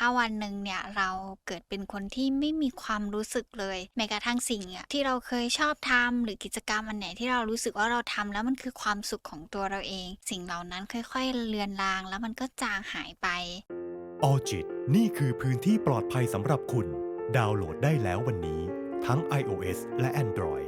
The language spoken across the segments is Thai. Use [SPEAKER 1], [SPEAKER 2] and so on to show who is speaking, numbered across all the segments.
[SPEAKER 1] ถ้าวันหนึ่งเนี่ยเราเกิดเป็นคนที่ไม่มีความรู้สึกเลยแม้กระทั่งสิ่งอะที่เราเคยชอบทำหรือกิจกรรมอันไหนที่เรารู้สึกว่าเราทำแล้วมันคือความสุขของตัวเราเอง สิ่งเหล่านั้นค่อยๆเลือนลาง แล้วมันก็จางหายไป
[SPEAKER 2] ออจิตนี่คือพื้นที่ปลอดภัยสำหรับคุณ ดาวน์โหลดได้แล้ววันนี้ ทั้ง iOS และ Android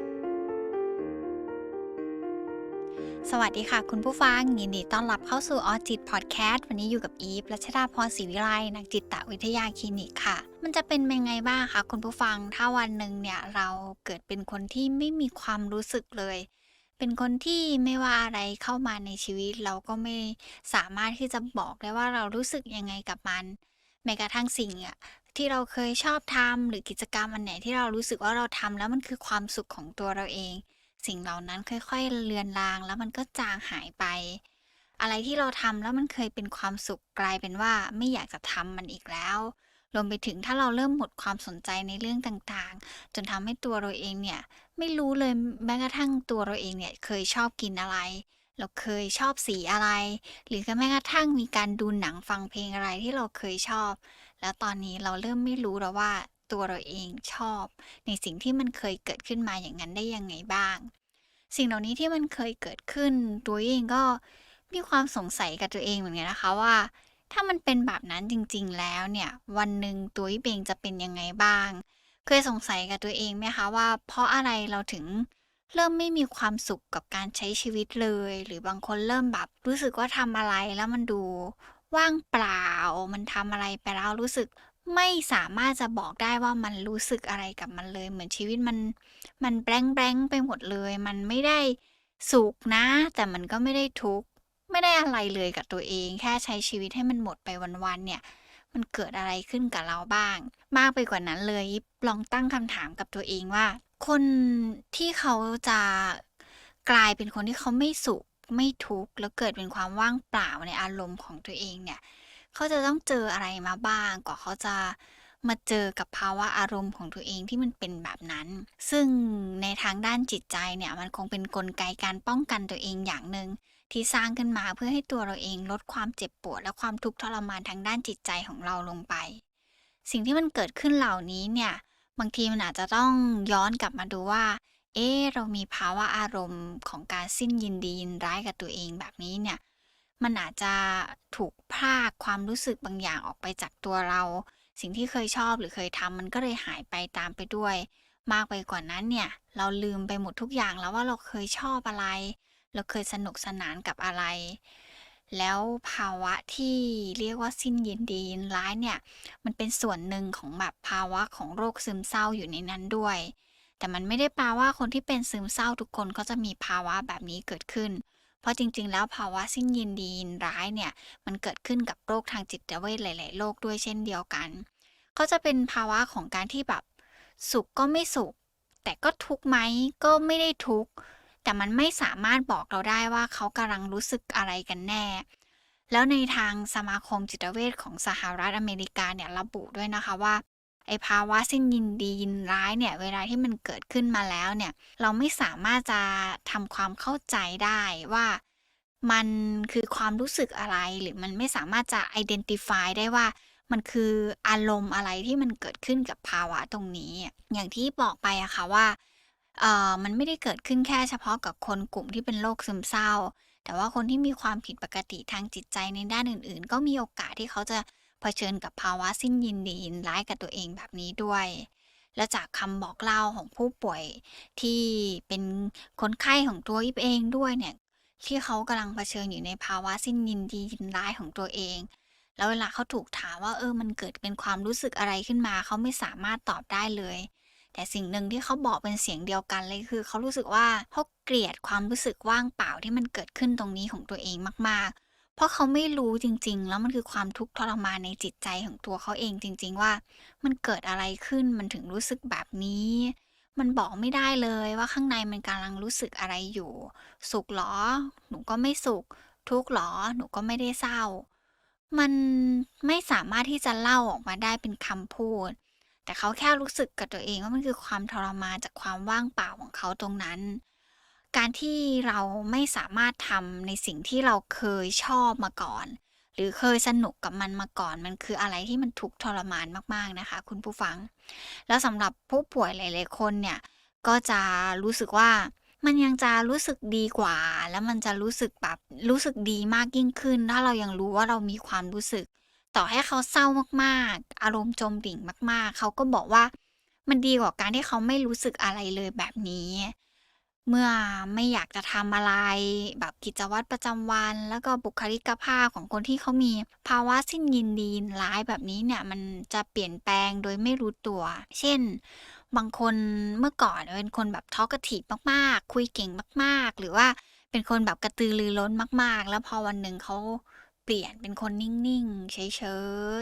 [SPEAKER 1] สวัสดีค่ะ คุณผู้ฟัง ยินดีต้อนรับเข้าสู่ออจิตพอดแคสต์วันนี้อยู่กับอีฟรัชดาพรศรีวิไลนักจิตวิทยาคลินิกค่ะ มันจะเป็นยังไงบ้างคะคุณผู้ฟังถ้าวันหนึ่งเนี่ยเราเกิดเป็นคนที่ไม่มีความรู้สึกเลย เป็นคนที่ไม่ว่าอะไรเข้ามาในชีวิต เราก็ไม่สามารถที่จะบอกได้ว่าเรารู้สึกยังไงกับมันแม้กระทั่งสิ่งอะที่เราเคยชอบทำหรือกิจกรรมอันไหนที่เรารู้สึกว่าเราทำแล้วมันคือความสุขของตัวเราเอง สิ่งเหล่านั้นค่อยๆเลือนลางแล้วมันก็จางหายไป อะไรที่เราทำแล้วมันเคยเป็นความสุขกลายเป็นว่าไม่อยากจะทำมันอีกแล้วรวมไปถึงถ้าเราเริ่มหมดความสนใจในเรื่องต่างๆ จนทำให้ตัวเราเองเนี่ยไม่รู้เลยแม้กระทั่งตัวเราเองเนี่ยเคยชอบกินอะไร เราเคยชอบสีอะไร หรือแม้กระทั่งมีการดูหนังฟังเพลงอะไรที่เราเคยชอบ แล้วตอนนี้เราเริ่มไม่รู้แล้วว่า ตัวเราเองชอบ ในสิ่งที่มันเคยเกิดขึ้นมาอย่างนั้นได้ยังไงบ้าง สิ่งเหล่านี้ที่มันเคยเกิดขึ้น ตัวเองก็มีความสงสัยกับตัวเองเหมือนกันนะคะว่า ถ้ามันเป็นแบบนั้นจริง ๆ แล้วเนี่ย วันหนึ่งตัวเองจะเป็นยังไงบ้าง เคยสงสัยกับตัวเองไหมคะว่า เพราะอะไรเราถึงเริ่มไม่มีความสุขกับการใช้ชีวิตเลย หรือบางคนเริ่มแบบรู้สึกว่าทำอะไรแล้วมันดูว่างเปล่า มันทำอะไรไปแล้วรู้สึก ไม่สามารถจะบอกได้ว่ามันรู้สึกอะไรกับมันเลย เหมือนชีวิตมัน มันแบงแบงไปหมดเลย มันไม่ได้สุขนะ แต่มันก็ไม่ได้ทุกข์ไม่ได้อะไรเลยกับตัวเอง แค่ใช้ชีวิตให้มันหมดไปวันๆเนี่ยมันเกิดอะไรขึ้นกับเราบ้าง มากไปกว่านั้นเลยลองตั้งคำถามกับตัวเองว่า คนที่เขาจะกลายเป็นคนที่เขาไม่สุขไม่ทุกข์แล้วเกิดเป็นความว่างเปล่าในอารมณ์ของตัวเองเนี่ย เขาจะต้องเจออะไรมาบ้างกว่าเขาจะมาเจอกับภาวะอารมณ์ของตัวเองที่มันเป็นแบบนั้น ซึ่งในทางด้านจิตใจเนี่ยมันคงเป็นนกลไกการป้องกันตัวเองอย่างหนึ่งที่สร้างขึ้นมาเพื่อให้ตัวเราเองลดความเจ็บปวด และความทุกข์ทรมานทางด้านจิตใจของเราลงไป สิ่งที่มันเกิดขึ้นเหล่านี้เนี่ยบางทีมันอาจจะต้องย้อนกลับมาดูว่า เอ๊เรามีภาวะอารมณ์ของการสิ้นยินดียินร้ายกับตัวเองแบบนี้เนี่ย มันอาจจะถูกพรากความรู้สึกบางอย่างออกไปจากตัวเรา สิ่งที่เคยชอบหรือเคยทำมันก็เลยหายไปตามไปด้วย มากไปกว่านั้นเนี่ย เราลืมไปหมดทุกอย่างแล้วว่าเราเคยชอบอะไร เราเคยสนุกสนานกับอะไร แล้วภาวะที่เรียกว่าสิ้นยินดียินร้ายเนี่ย มันเป็นส่วนหนึ่งของแบบภาวะของโรคซึมเศร้าอยู่ในนั้นด้วย แต่มันไม่ได้แปลว่าคนที่เป็นซึมเศร้าทุกคนก็จะมีภาวะแบบนี้เกิดขึ้น เพราะจริง ๆ แล้วภาวะสิ้นยินดียินร้ายเนี่ยมันเกิดขึ้นกับโรคทางจิตเวชหลาย ๆ โรคด้วยเช่นเดียวกัน ก็จะเป็นภาวะของการที่แบบสุขก็ไม่สุข แต่ก็ทุกข์ไหมก็ไม่ได้ทุกข์แต่มันไม่สามารถบอกเราได้ว่าเขากำลังรู้สึกอะไรกันแน่ แล้วในทางสมาคมจิตเวชของสหรัฐอเมริกาเนี่ยระบุด้วยนะคะว่า ไอภาวะสิ้นยินดียินร้ายเนี่ยเวลาที่มันเกิดขึ้นมาแล้วเนี่ยเราไม่สามารถจะทำความเข้าใจได้ว่ามันคือความรู้สึกอะไรหรือมันไม่สามารถจะ identify ได้ว่ามันคืออารมณ์อะไรที่มันเกิดขึ้นกับภาวะตรงนี้ อย่างที่บอกไปอะค่ะว่าเอ่อมันไม่ได้เกิดขึ้นแค่เฉพาะกับคนกลุ่มที่เป็นโรคซึมเศร้า แต่ว่าคนที่มีความผิดปกติทางจิตใจในด้านอื่น ๆ ก็มีโอกาสที่เขาจะ เผชิญกับภาวะสิ้นยินดียินร้ายกับตัวเองแบบนี้ด้วย และจากคำบอกเล่าของผู้ป่วยที่เป็นคนไข้ของตัวอิฟเองด้วยเนี่ยที่เขากำลังเผชิญอยู่ในภาวะสิ้นยินดียินร้ายของตัวเอง แล้วเวลาเขาถูกถามว่าเออมันเกิดเป็นความรู้สึกอะไรขึ้นมาเขาไม่สามารถตอบได้เลย แต่สิ่งหนึ่งที่เขาบอกเป็นเสียงเดียวกันเลยคือ เขารู้สึกว่าเขาเกลียดความรู้สึกว่างเปล่าที่มันเกิดขึ้นตรงนี้ของตัวเองมากๆ เพราะเขาไม่รู้จริง ๆ แล้วมันคือความทุกข์ทรมานในจิตใจของตัวเขาเองจริง ๆ ว่า มันเกิดอะไรขึ้นมันถึงรู้สึกแบบนี้ มันบอกไม่ได้เลยว่าข้างในมันกำลังรู้สึกอะไรอยู่ สุขหรอ หนูก็ไม่สุข ทุกข์หรอ หนูก็ไม่ได้เศร้า มันไม่สามารถที่จะเล่าออกมาได้เป็นคำพูด แต่เขาแค่รู้สึกกับตัวเองว่ามันคือความทรมานจากความว่างเปล่าของเขาตรงนั้น การที่เราไม่สามารถทำในสิ่งที่เราเคยชอบมาก่อน หรือเคยสนุกกับมันมาก่อน มันคืออะไรที่มันทุกข์ทรมานมากๆนะคะ คุณผู้ฟัง แล้วสำหรับผู้ป่วยหลาย ๆ คนเนี่ยก็จะรู้สึกว่ามันยังจะรู้สึกดีกว่า แล้วมันจะรู้สึกแบบรู้สึกดีมากยิ่งขึ้น ถ้าเรายังรู้ว่าเรามีความรู้สึก ต่อให้เขาเศร้ามากๆ อารมณ์จมดิ่งมาก ๆ เขาก็บอกว่า มันดีกว่าการที่เขาไม่รู้สึกอะไรเลยแบบนี้ เมื่อไม่อยากจะทำอะไร แบบกิจวัตรประจำวัน แล้วก็บุคลิกภาพของคนที่เขามีภาวะสิ้นยินดียินร้ายแบบนี้เนี่ยมันจะเปลี่ยนแปลงโดยไม่รู้ตัว เช่น บางคนเมื่อก่อนเป็นคนแบบ talkative มากๆ คุยเก่งมากๆ หรือว่าเป็นคนแบบกระตือรือร้นมาก ๆ แล้วพอวันหนึ่งเขาเปลี่ยนเป็นคนนิ่งๆ เฉ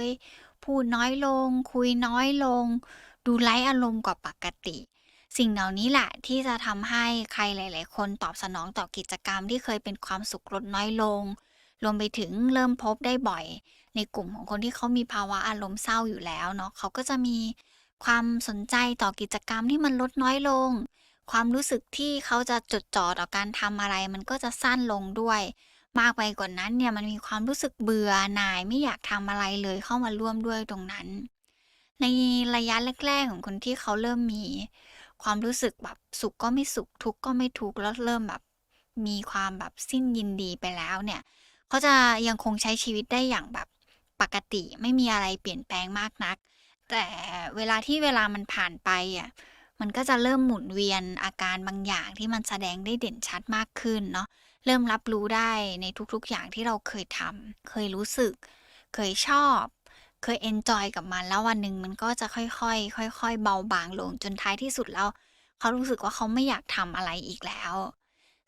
[SPEAKER 1] ยๆ พูดน้อยลง คุยน้อยลง ดูไร้อารมณ์กว่าปกติ สิ่งเหล่านี้แหละที่จะทำให้ใครหลาย ๆ คนตอบสนองต่อกิจกรรมที่เคยเป็นความสุขลดน้อยลง รวมไปถึงเริ่มพบได้บ่อย ในกลุ่มของคนที่เขามีภาวะอารมณ์เศร้าอยู่แล้วเนาะเขาก็จะมีความสนใจต่อกิจกรรมที่มันลดน้อยลง ความรู้สึกที่เขาจะจดจ่อต่อการทำอะไร มันก็จะสั้นลงด้วย มากไปกว่านั้นเนี่ยมันมีความรู้สึกเบื่อหน่ายไม่อยากทำอะไรเลยเข้ามาร่วมด้วยตรงนั้น ในระยะแรก ๆ ของคนที่เขาเริ่มมี ความรู้สึกแบบสุขก็ไม่สุขทุกข์ก็ไม่ทุกข์แล้วเริ่มแบบมีความแบบสิ้นยินดีไปแล้วเนี่ยเขาจะยังคงใช้ชีวิตได้อย่างแบบปกติไม่มีอะไรเปลี่ยนแปลงมากนัก แต่เวลาที่เวลามันผ่านไปอะมันก็จะเริ่มหมุนเวียนอาการบางอย่างที่มันแสดงได้เด่นชัดมากขึ้นเนาะเริ่มรับรู้ได้ในทุกๆอย่างที่เราเคยทำเคยรู้สึก เคยชอบ เคยเอนจอยกับมัน แล้ววันหนึ่งมันก็จะค่อยๆ ค่อย ๆ เบาบางลงจนท้ายที่สุดแล้ว เขารู้สึกว่าเขาไม่อยากทำอะไรอีกแล้ว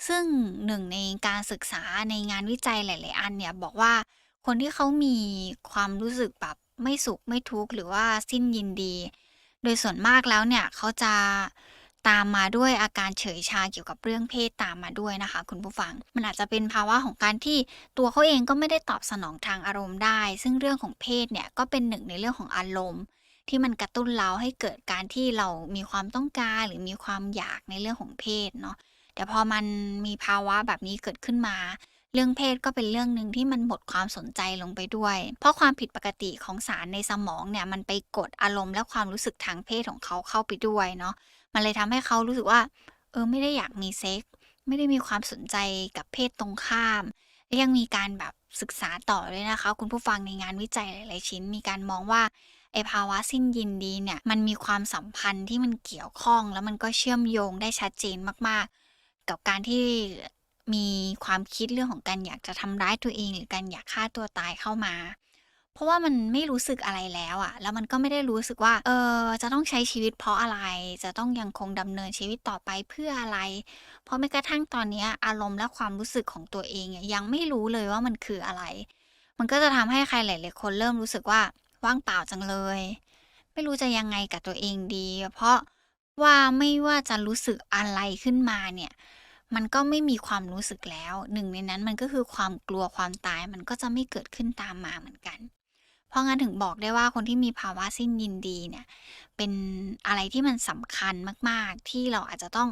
[SPEAKER 1] ซึ่งหนึ่งในการศึกษาในงานวิจัยหลาย ๆ อันเนี่ยบอกว่าคนที่เขามีความรู้สึกแบบไม่สุขไม่ทุกข์หรือว่าสิ้นยินดี โดยส่วนมากแล้วเนี่ยเขาจะ ตามมาด้วยอาการเฉยชาเกี่ยวกับเรื่องเพศตามมาด้วยนะคะ คุณผู้ฟัง มันอาจจะเป็นภาวะของการที่ตัวเขาเองก็ไม่ได้ตอบสนองทางอารมณ์ได้ ซึ่งเรื่องของเพศเนี่ยก็เป็นหนึ่งในเรื่องของอารมณ์ ที่มันกระตุ้นเราให้เกิดการที่เรามีความต้องการหรือมีความอยากในเรื่องของเพศเนาะแต่พอมันมีภาวะแบบนี้เกิดขึ้นมาเรื่องเพศก็เป็นเรื่องหนึ่งที่มันหมดความสนใจลงไปด้วย เพราะความผิดปกติของสารในสมองเนี่ยมันไปกดอารมณ์และความรู้สึกทางเพศของเขาเข้าไปด้วยเนาะ มันเลยทำให้เขารู้สึกว่า เออไม่ได้อยากมีเซ็กส์ไม่ได้มีความสนใจกับเพศตรงข้ามและยังมีการแบบศึกษาต่อด้วยนะคะ คุณผู้ฟังในงานวิจัยหลาย ๆ ชิ้น มีการมองว่าไอภาวะสิ้นยินดีเนี่ยมันมีความสัมพันธ์ที่มันเกี่ยวข้อง แล้วมันก็เชื่อมโยงได้ชัดเจนมาก ๆ กับการที่มีความคิดเรื่องของการอยากจะทำร้ายตัวเอง หรือการอยากฆ่าตัวตายเข้ามา เพราะว่ามันไม่รู้สึกอะไรแล้วอะแล้วมันก็ไม่ได้รู้สึกว่า เออจะต้องใช้ชีวิตเพราะอะไร จะต้องยังคงดำเนินชีวิตต่อไปเพื่ออะไร เพราะแม้กระทั่งตอนนี้อารมณ์และความรู้สึกของตัวเองยังไม่รู้เลยว่ามันคืออะไร มันก็จะทำให้ใครหลายๆคนเริ่มรู้สึกว่าว่างเปล่าจังเลย ไม่รู้จะยังไงกับตัวเองดี เพราะว่าไม่ว่าจะรู้สึกอะไรขึ้นมาเนี่ยมันก็ไม่มีความรู้สึกแล้ว หนึ่งในนั้นมันก็คือความกลัวความตายมันก็จะไม่เกิดขึ้นตามมาเหมือนกัน เพราะงั้นถึงบอกได้ว่าคนที่มีภาวะสิ้นยินดีเนี่ย เป็นอะไรที่มันสำคัญมาก ๆ ที่เราอาจจะต้อง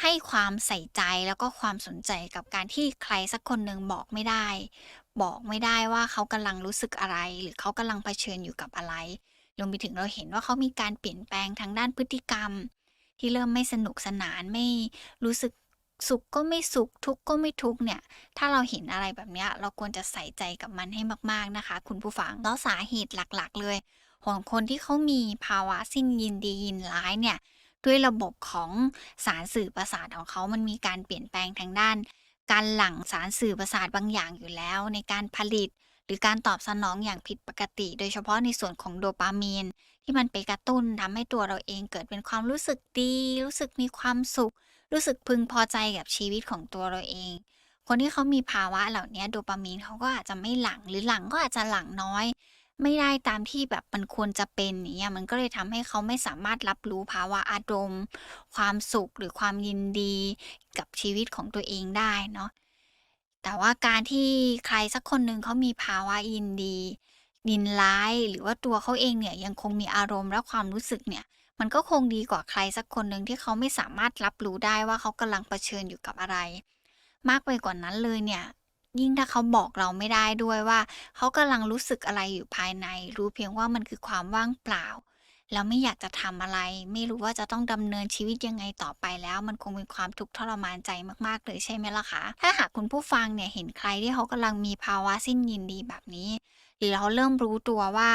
[SPEAKER 1] ให้ความใส่ใจแล้วก็ความสนใจกับการที่ใครสักคนหนึ่งบอกไม่ได้ บอกไม่ได้ว่าเขากำลังรู้สึกอะไร หรือเขากำลังเผชิญอยู่กับอะไรรวมไปถึงเราเห็นว่าเขามีการเปลี่ยนแปลงทางด้านพฤติกรรม ที่เริ่มไม่สนุกสนานไม่รู้สึก สุขก็ไม่สุขทุกข์ก็ไม่ทุกข์เนี่ย ถ้าเราเห็นอะไรแบบนี้เราควรจะใส่ใจกับมันให้มาก ๆนะคะ คุณผู้ฟังแล้วสาเหตุหลักๆ เลยของคนที่เขามีภาวะสิ้นยินดียินร้ายเนี่ย ด้วยระบบของสารสื่อประสาทของเขามันมีการเปลี่ยนแปลงทางด้าน การหลั่งสารสื่อประสาทบางอย่างอยู่แล้ว ในการผลิต หรือการตอบสนองอย่างผิดปกติ โดยเฉพาะในส่วนของโดปามีนที่มันไปกระตุ้นทำให้ตัวเราเองเกิดเป็นความรู้สึกดี รู้สึกมีความสุข รู้สึกพึงพอใจกับชีวิตของตัวเราเอง คนที่เขามีภาวะเหล่านี้โดปามีนเขาก็อาจจะไม่หลังหรือหลังก็อาจจะหลังน้อย ไม่ได้ตามที่แบบมันควรจะเป็นเงี้ยมันก็เลยทำให้เขาไม่สามารถรับรู้ภาวะอารมณ์ ความสุขหรือความยินดีกับชีวิตของตัวเองได้เนาะแต่ว่าการที่ใครสักคนหนึ่งเขามีภาวะยินดียินร้ายหรือว่าตัวเขาเองเนี่ยยังคงมีอารมณ์และความรู้สึกเนี่ย มันก็คงดีกว่าใครสักคนหนึ่งที่เขาไม่สามารถรับรู้ได้ว่าเขากำลังเผชิญอยู่กับอะไร มากไปกว่านั้นเลยเนี่ย ยิ่งถ้าเขาบอกเราไม่ได้ด้วยว่า เขากำลังรู้สึกอะไรอยู่ภายใน รู้เพียงว่ามันคือความว่างเปล่า แล้วไม่อยากจะทำอะไร ไม่รู้ว่าจะต้องดำเนินชีวิตยังไงต่อไปแล้ว มันคงเป็นความทุกข์ทรมานใจมากๆเลยใช่ไหมล่ะคะถ้าหากคุณผู้ฟังเนี่ยเห็นใครที่เขากำลังมีภาวะสิ้นยินดีแบบนี้ หรือเขาเริ่มรู้ตัวว่า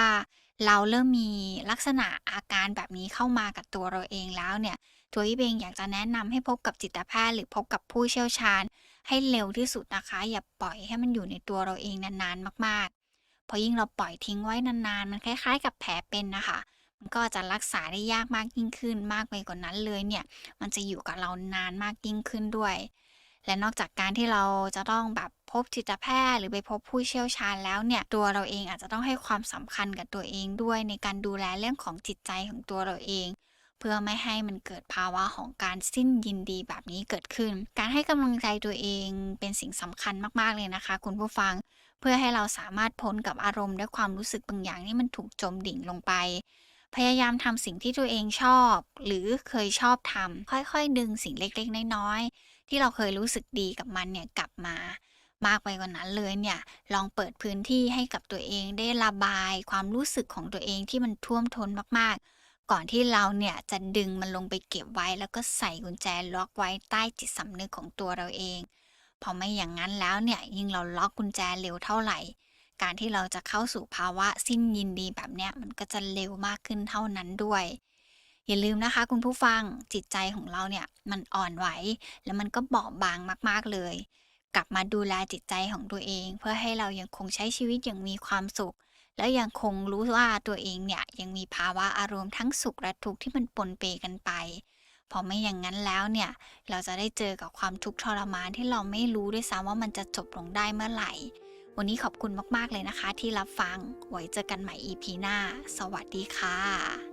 [SPEAKER 1] เราเริ่มมีลักษณะอาการแบบนี้เข้ามากับตัวเราเองแล้วเนี่ย ตัวอีฟเองอยากจะแนะนำให้พบกับจิตแพทย์หรือพบกับผู้เชี่ยวชาญ ให้เร็วที่สุดนะคะ อย่าปล่อยให้มันอยู่ในตัวเราเองนานๆมากๆ เพราะยิ่งเราปล่อยทิ้งไว้นานๆ มันคล้าย ๆ กับแผลเป็นนะคะ มันก็จะรักษาได้ยากมากยิ่งขึ้น มากไปกว่านั้นเลยเนี่ย มันจะอยู่กับเรานานมากยิ่งขึ้นด้วย และนอกจากการที่เราจะต้องแบบพบจิตแพทย์ หรือไปพบผู้เชี่ยวชาญแล้วเนี่ย ตัวเราเองอาจจะต้องให้ความสำคัญกับตัวเองด้วย ในการดูแลเรื่องของจิตใจของตัวเราเอง เพื่อไม่ให้มันเกิดภาวะของการสิ้นยินดีแบบนี้เกิดขึ้น การให้กำลังใจตัวเองเป็นสิ่งสำคัญมากๆเลยนะคะ คุณผู้ฟัง เพื่อให้เราสามารถพ้นกับอารมณ์และความรู้สึกบางอย่างที่มันถูกจมดิ่งลงไปพยายามทำสิ่งที่ตัวเองชอบ หรือเคยชอบทำค่อยๆ ดึงสิ่งเล็กๆ น้อยๆ ที่เราเคยรู้สึกดีกับมันเนี่ยกลับมามากไปกว่านั้นเลยเนี่ยลองเปิดพื้นที่ให้กับตัวเองได้ระบายความรู้สึกของตัวเองที่มันท่วมท้นมากๆ ก่อนที่เราเนี่ยจะดึงมันลงไปเก็บไว้ แล้วก็ใส่กุญแจล็อกไว้ใต้จิตสำนึกของตัวเราเองพอไม่อย่างนั้นแล้วเนี่ยยิ่งเราล็อกกุญแจเร็วเท่าไหร่ การที่เราจะเข้าสู่ภาวะสิ้นยินดีแบบเนี้ยมันก็จะเร็วมากขึ้นเท่านั้นด้วย อย่าลืมนะคะ คุณผู้ฟังจิตใจของเราเนี่ยมันอ่อนไหว แล้วมันก็บอบบางมาก ๆเลย กลับมาดูแลจิตใจของตัวเอง เพื่อให้เรายังคงใช้ชีวิตอย่างมีความสุข และยังคงรู้ว่าตัวเองเนี่ยยังมีภาวะอารมณ์ทั้งสุขและทุกข์ที่มันปนเปกันไปพอไม่อย่างนั้นแล้วเนี่ย เราจะได้เจอกับความทุกข์ทรมานที่เราไม่รู้ด้วยซ้ำว่ามันจะจบลงได้เมื่อไหร่ วันนี้ขอบคุณมาก ๆ เลยนะคะที่รับฟัง ไว้เจอกันใหม่ EP หน้า สวัสดีค่ะ